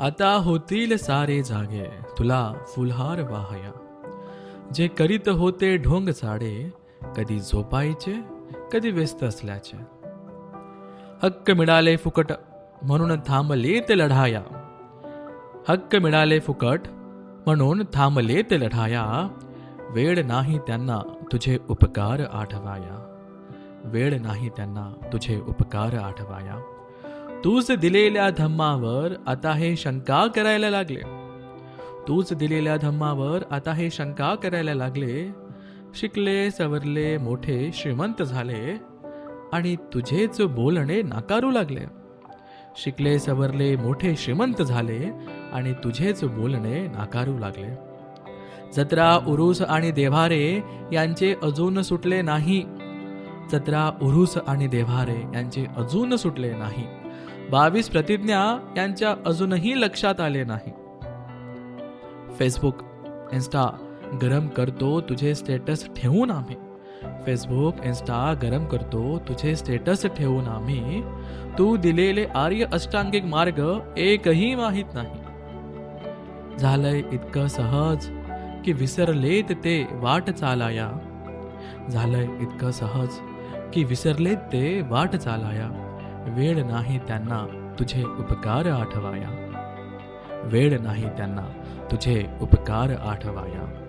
आता होतील सारे जागे तुला फुलहार वाहया. जे करीत होते ढोंग साडे कधी झोपायचे कधी व्यस्त असल्याचे. हक्क मिळाले फुकट म्हणून थांबले ते लढाया. हक्क मिळाले फुकट म्हणून थांबले ते लढाया. वेळ नाही त्यांना तुझे उपकार आठवाया. वेळ नाही त्यांना तुझे उपकार आठवाया. तूच दिलेल्या धम्मावर आता हे शंका करायला लागले. तूच दिलेल्या धम्मावर आता हे शंका करायला लागले. शिकले सवरले मोठे श्रीमंत झाले आणि तुझेच बोलणे नाकारू लागले. शिकले सवरले मोठे श्रीमंत झाले आणि तुझेच बोलणे नाकारू लागले. जत्रा उरुस आणि देव्हारे यांचे अजून सुटले नाही. जत्रा उरुस आणि देव्हारे यांचे अजून सुटले नाही. बावीस प्रतिज्ञा यांच्या अजूनही लक्षात आले नाही. फेसबुक इन्स्टा गरम करतो तुझे स्टेटस ठेवून आम्ही. फेसबुक इन्स्टा गरम करतो तुझे स्टेटस ठेवून आम्ही. तू दिलेले आर्य अष्टांगिक मार्ग एकही माहीत नाही. झालंय इतकं सहज की विसरलेत ते वाट चालाया. झालंय इतकं सहज की विसरलेत ते वाट चालाया. वेळ नाही त्यांना तुझे उपकार आठवाया. वेळ नाही त्यांना तुझे उपकार आठवाया.